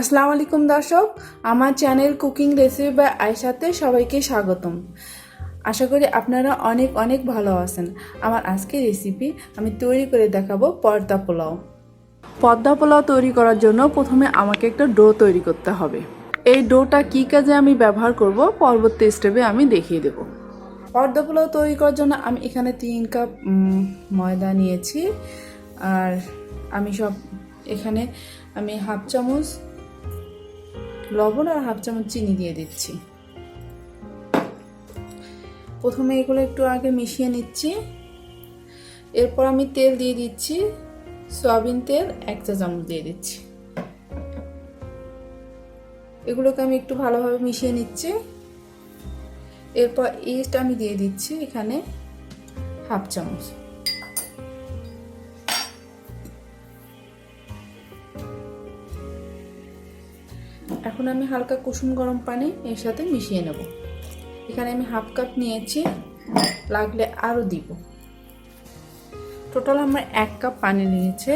আসসালামু আলাইকুম দর্শক, আমার চ্যানেল কুকিং রেসিপি বা আয়সাতে সবাইকে স্বাগতম। আশা করি আপনারা অনেক অনেক ভালো আছেন। আমার আজকের রেসিপি আমি তৈরি করে দেখাবো পর্দা পোলাও। পর্দা পোলাও তৈরি করার জন্য প্রথমে আমাকে একটা ডো তৈরি করতে হবে। এই ডোটা কী কাজে আমি ব্যবহার করব পরবর্তী স্টেপে আমি দেখিয়ে দেব। পর্দা পোলাও তৈরি করার জন্য আমি এখানে তিন কাপ ময়দা নিয়েছি। আর আমি সব, এখানে আমি হাফ চামচ লবণ আর হাফ চামচ চিনি দিয়ে দিচ্ছি। প্রথমে এগুলো একটু আগে মিশিয়ে নিচ্ছি। এরপর আমি তেল দিয়ে দিচ্ছি। সয়াবিন তেল এক চা চামচ দিয়ে দিচ্ছি। এগুলোকে আমি একটু ভালোভাবে মিশিয়ে নিচ্ছি। এরপর ইস্ট আমি দিয়ে দিচ্ছি এখানে হাফ চামচ। এখন আমি হালকা কুসুম গরম পানি এর সাথে মিশিয়ে নেব। এখানে আমি হাফ কাপ নিয়েছি, লাগলে আরও দিব। টোটাল আমার এক কাপ পানি নিয়েছে,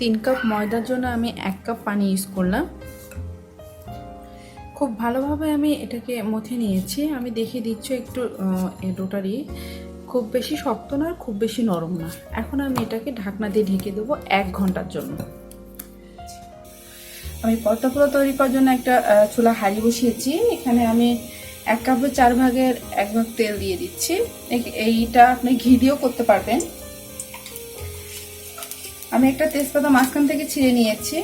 তিন কাপ ময়দার জন্য আমি এক কাপ পানি ইউজ করলাম। খুব ভালোভাবে আমি এটাকে মথে নিয়েছি। আমি দেখিয়ে দিচ্ছি একটু ডোটারি খুব বেশি শক্ত না খুব বেশি নরম না। এখন আমি এটাকে ঢাকনা দিয়ে ঢেকে দেবো এক ঘণ্টার জন্য। আমি পদ্মা তৈরি করার জন্য একটা চুলা হাঁড়ি বসিয়েছি। এখানে আমি এক কাপের চার ভাগের এক ভাগ তেল দিয়ে দিচ্ছি। এইটা আপনি ঘি দিয়েও করতে পারবেন। আমি একটা তেজপাতা মাঝখান থেকে ছিঁড়ে নিয়েছি।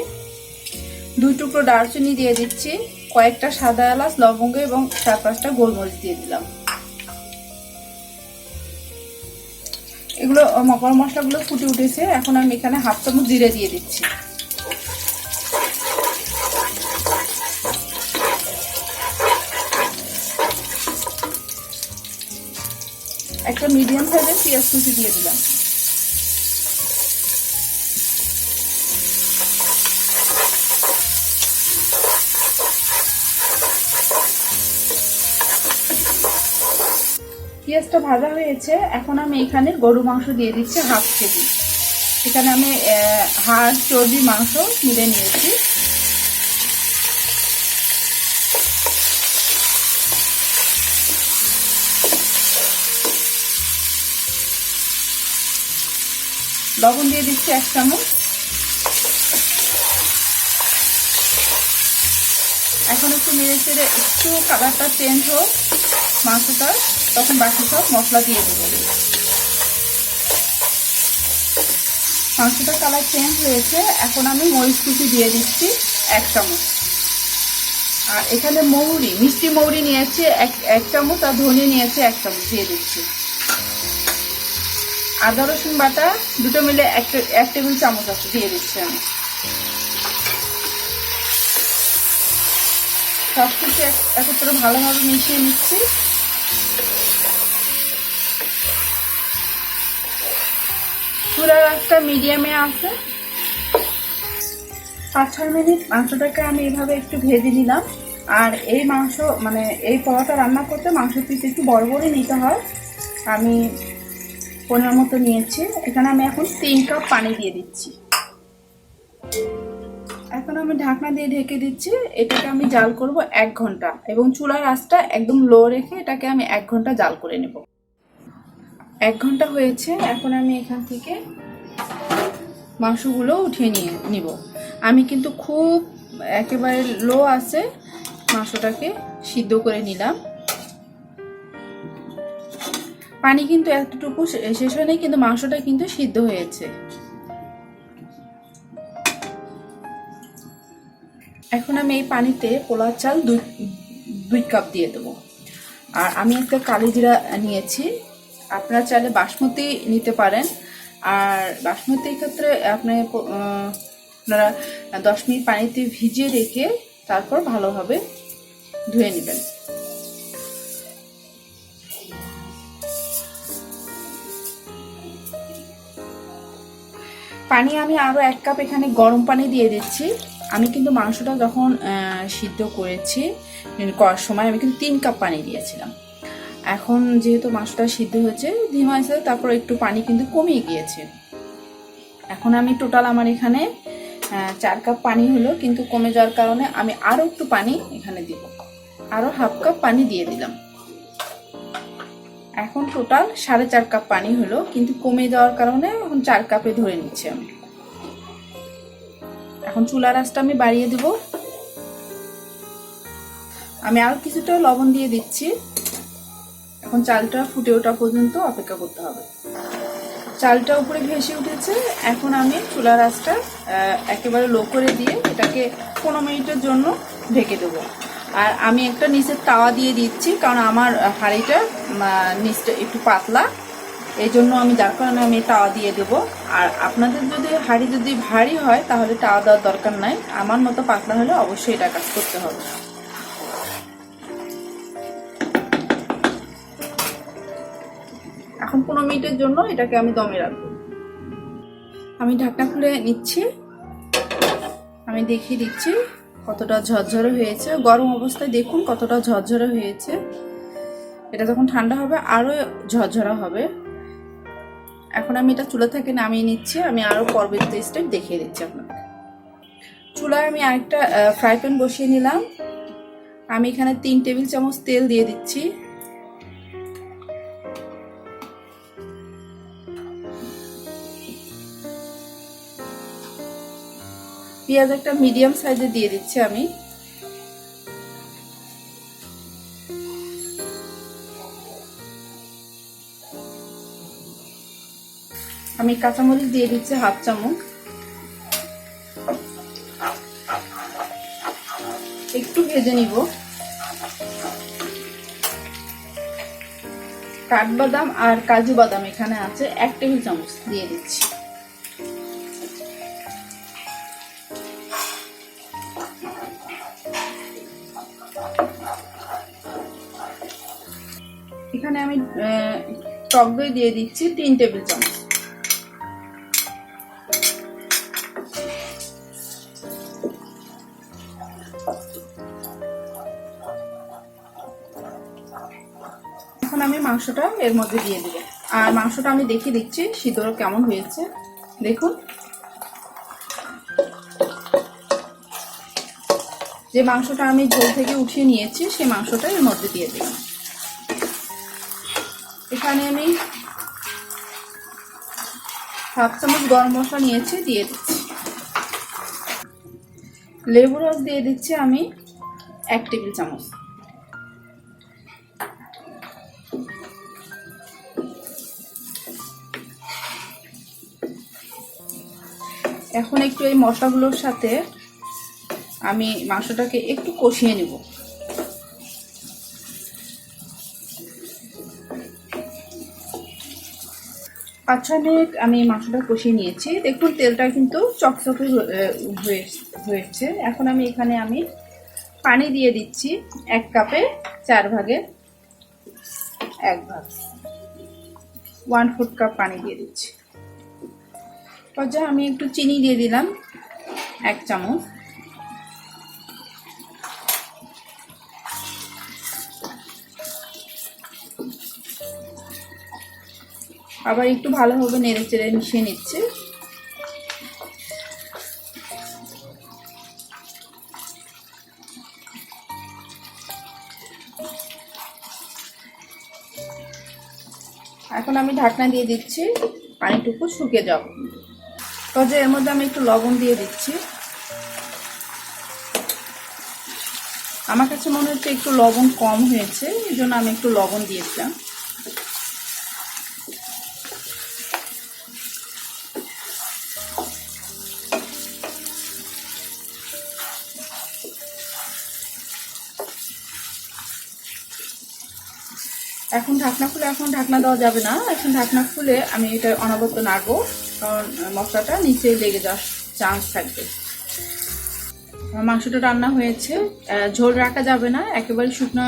দুই টুকরো দারচিনি দিয়ে দিচ্ছি। কয়েকটা সাদা এলাচ, লবঙ্গ এবং চার পাঁচটা গোলমরিচ দিয়ে দিলাম। এগুলো, মকর মশলাগুলো ফুটে উঠেছে। এখন আমি এখানে হাফ চামচ জিরে দিয়ে দিচ্ছি। একটা মিডিয়াম সাইজের পেঁয়াজ কুচি দিয়ে দিলাম। পেঁয়াজটা ভাজা হয়েছে, এখন আমি এখানে গরু মাংস দিয়ে দিচ্ছি হাফ কেজি। এখানে আমি হাড়, চর্বি, মাংস মিলে নিয়েছি। লবণ দিয়ে দিচ্ছি এক চামচ। এখন একটু নেড়ে চেড়ে একটু কালারটা চেঞ্জ হোক মাংসটা তখন বাকি সব মশলা দিয়ে দেবো। মাংসটার কালার চেঞ্জ হয়েছে, এখন আমি মরিচ কুচি দিয়ে দিচ্ছি এক চামচ। আর এখানে মৌরি, মিষ্টি মৌরি নিয়েছে এক এক চামচ আর ধনে নিয়েছে এক চামচ দিয়ে দিচ্ছি। আদা রসুন বাটা দুটো মিলে এক টেবিল চামচ আছে, দিয়ে দিচ্ছি আমি। সব কিছু এক- একত্রে ভালোভাবে মিশিয়ে নিচ্ছি। চুলার একটা মিডিয়ামে আছে। পাঁচ ছয় মিনিট মাংসটাকে আমি এইভাবে একটু ভেজে নিলাম। আর এই মাংস মানে এই পরোটা রান্না করতে মাংস পিস একটু বড় বড়ই নিতে হয়। আমি পনেরো মতো নিয়েছি। এখানে আমি এখন তিন কাপ পানি দিয়ে দিচ্ছি। এখন আমি ঢাকনা দিয়ে ঢেকে দিচ্ছি। এটাকে আমি জাল করব এক ঘণ্টা এবং চুলার আঁচটা একদম লো রেখে এটাকে আমি এক ঘণ্টা জাল করে নেব। এক ঘণ্টা হয়েছে, এখন আমি এখান থেকে মাংসগুলো উঠিয়ে নিয়ে নিব। আমি কিন্তু খুব একেবারে লো আছে মাংসটাকে সিদ্ধ করে নিলাম। পানি কিন্তু এতটুকু শেষ হয়নি কিন্তু মাংসটা কিন্তু সিদ্ধ হয়েছে। এখন আমি এই পানিতে পোলার চাল দুই দুই কাপ দিয়ে দেবো। আর আমি একটা কালি জিরা নিয়েছি। আপনারা চাইলে বাসমতি নিতে পারেন। আর বাসমতির ক্ষেত্রে আপনি আপনারা দশ মিনিট পানিতে ভিজিয়ে রেখে তারপর ভালোভাবে ধুয়ে নেবেন। পানি আমি আরও এক কাপ এখানে গরম পানি দিয়ে দিচ্ছি। আমি কিন্তু মাংসটা যখন সিদ্ধ করেছি করার সময় আমি কিন্তু তিন কাপ পানি দিয়েছিলাম। এখন যেহেতু মাংসটা সিদ্ধ হয়েছে ধিমা আছে তারপর একটু পানি কিন্তু কমিয়ে গিয়েছে। এখন আমি টোটাল আমার এখানে চার কাপ পানি হলো, কিন্তু কমে যাওয়ার কারণে আমি আরও একটু পানি এখানে দিব। আরও হাফ কাপ পানি দিয়ে দিলাম। এখন টোটাল সাড়ে চার কাপ পানি হলো, কিন্তু কমে যাওয়ার কারণে এখন চার কাপে ধরে নিচ্ছি। আমি এখন চুলা রাসটা আমি বাড়িয়ে দিব। আমি আর কিছুটা লবণ দিয়ে দিচ্ছি। এখন চালটা ফুটে ওঠা পর্যন্ত অপেক্ষা করতে হবে। চালটা উপরে ভেসে উঠেছে। এখন আমি চুলা রাসটা একেবারে লো করে দিয়ে এটাকে পনেরো মিনিটের জন্য ঢেকে দেবো। আর আমি একটা নিচের তাওয়া দিয়ে দিচ্ছি, কারণ আমার হাঁড়িটা নিচটা একটু পাতলা। এই জন্য আমি, যার কারণে আমি তাওয়া দিয়ে দেব। আর আপনাদের যদি হাঁড়ি যদি ভারী হয়, তাহলে তাওয়া দেওয়ার দরকার নাই। আমার মতো পাতলা হলে অবশ্যই এটা কাজ করতে হবে। এখন পনেরো মিনিটের জন্য এটাকে আমি দমে রাখব। আমি ঢাকনা খুলে নিচ্ছি। আমি দেখিয়ে দিচ্ছি। কতটা ঝরঝরে হয়েছে। গরম অবস্থায় দেখুন কতটা ঝরঝরে হয়েছে। এটা যখন ঠান্ডা হবে আরও ঝরঝরা হবে। এখন আমি এটা চুলা থেকে নামিয়ে নিচ্ছি। আমি আরও পরবর্তী স্টেপ দেখিয়ে দিচ্ছি আপনাকে। চুলায় আমি আরেকটা ফ্রাই প্যান বসিয়ে নিলাম। আমি এখানে তিন টেবিল চামচ তেল দিয়ে দিচ্ছি। পেঁয়াজ একটা মিডিয়াম সাইজে দিয়ে দিচ্ছি আমি। আমি কাঁচামরিচ দিয়ে দিচ্ছি হাফ চামচ। একটু ভেজে নিব। কাঠবাদাম আর কাজু বাদাম এখানে আছে এক টেবিল চামচ দিয়ে দিচ্ছি। টক দই দিয়ে দিচ্ছি তিন টেবিল চামচ। এখন আমি মাংসটা এর মধ্যে দিয়ে দেবো আর মাংসটা আমি দেখিয়ে দিচ্ছি সিদ্ধ কেমন হয়েছে। দেখুন। যে মাংসটা আমি ঝোল থেকে উঠিয়ে নিয়েছি সেই মাংসটা এর মধ্যে দিয়ে দিলাম। এখানে আমি হাফ চামচ গরম মশলা নিয়েছি, দিয়ে দিচ্ছি। লেবু রস দিয়ে দিচ্ছি আমি এক টেবিল চামচ। এখন একটু এই মশলাগুলোর সাথে আমি মাংসটাকে একটু কষিয়ে নেব। ছয় আমি মাংসটা কষিয়ে নিয়েছি। দেখুন, তেলটা কিন্তু চকচকে হয়েছে। এখন আমি এখানে আমি পানি দিয়ে দিচ্ছি এক কাপে চার ভাগে এক ভাগ। ওয়ান ফুট কাপ পানি দিয়ে দিচ্ছি। পর্যায়ে আমি একটু চিনি দিয়ে দিলাম, এক চামচ। আবার একটু ভালোভাবে নেড়ে চেড়ে মিশিয়ে নিচ্ছে। এখন আমি ঢাকনা দিয়ে দিচ্ছি, পানিটুকু শুকিয়ে যাব তবে এর মধ্যে আমি একটু লবণ দিয়ে দিচ্ছি। আমার কাছে মনে হচ্ছে একটু লবণ কম হয়েছে, এই জন্য আমি একটু লবণ দিয়েছিলাম এখন ঢাকনা খুলে এখন ঢাকনা দেওয়া যাবে না। এখন ঢাকনা খুলে আমি এটা অনবরত নাড়বো, কারণ মশলাটা নিচে লেগে যাওয়ার চান্স থাকবে। মাংসটা রান্না হয়েছে। ঝোল রাখা যাবে না, একেবারে শুকনো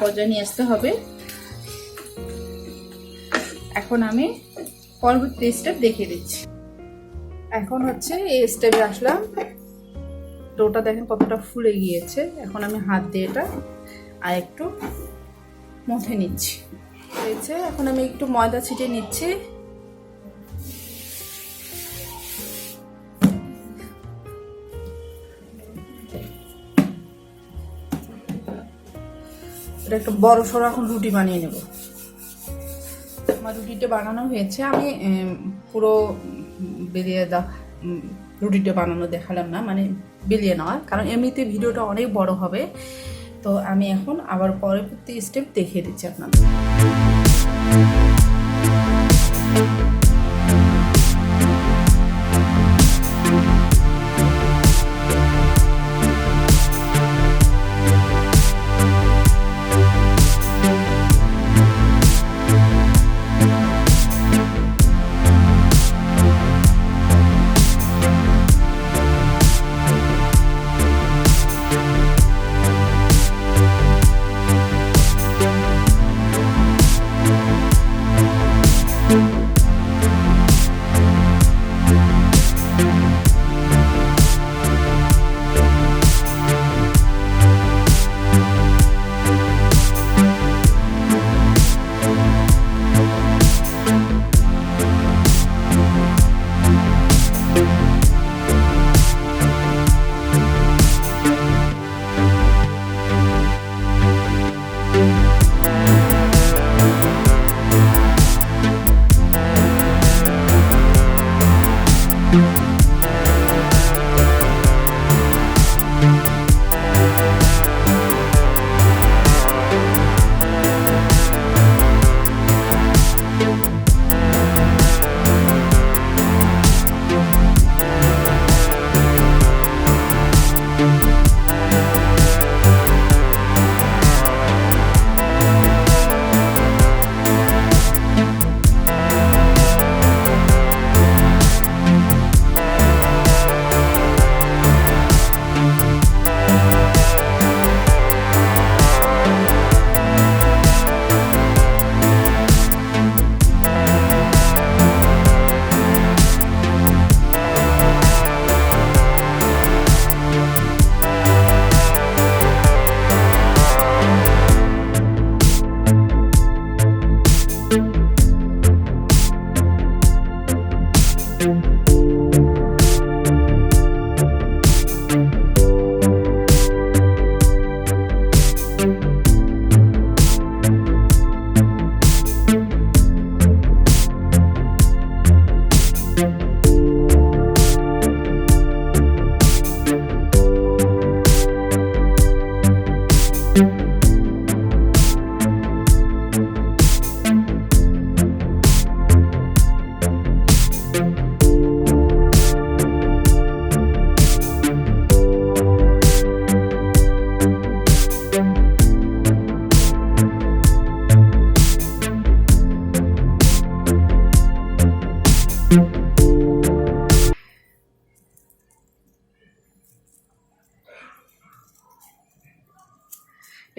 পর্যায়ে নিয়ে আসতে হবে। এখন আমি পরবর্তী স্টেপ দেখিয়ে দিচ্ছি। এখন হচ্ছে এই স্টেপে আসলাম। ডোটা দেখেন কতটা ফুলে গিয়েছে। এখন আমি হাত দিয়ে এটা আর একটু মধ্যে নিচ্ছি। হয়েছে, এখন আমি একটু ময়দা ছিটে নিচ্ছি। এটা একটা বড় সড়ো এখন রুটি বানিয়ে নেব। আমার রুটিটা বানানো হয়েছে। আমি পুরো বেরিয়ে দা রুটিটা বানানো দেখালাম না মানে বেরিয়ে নেওয়ার। কারণ এমনিতে ভিডিওটা অনেক বড় হবে। তো আমি এখন আবার পরবর্তী স্টেপ দেখিয়ে দিচ্ছি আপনাদের।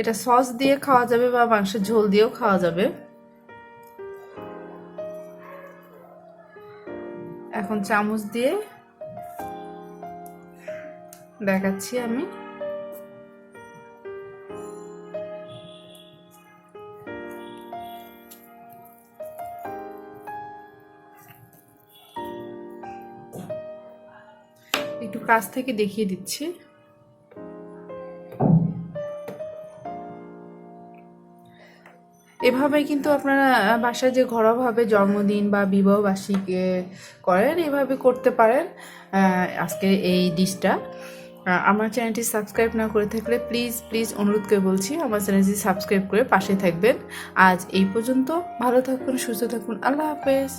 এটা সস দিয়ে খাওয়া যাবে বা মাংসের ঝোল দিয়েও খাওয়া যাবে। এখন চামচ দিয়ে দেখাচ্ছি আমি। একটু কাছ থেকে দেখিয়ে দিচ্ছি। এভাবে কিন্তু আপনারা বাসায় যে ঘরোয়াভাবে জন্মদিন বা বিবাহবার্ষিকী করেন, এভাবে করতে পারেন আজকে এই ডিশটা। আমার চ্যানেলটি সাবস্ক্রাইব না করে থাকলে প্লিজ প্লিজ অনুরোধ করে বলছি, আমার চ্যানেলটি সাবস্ক্রাইব করে পাশে থাকবেন। আজ এই পর্যন্ত, ভালো থাকুন, সুস্থ থাকুন, আল্লাহ হাফেজ।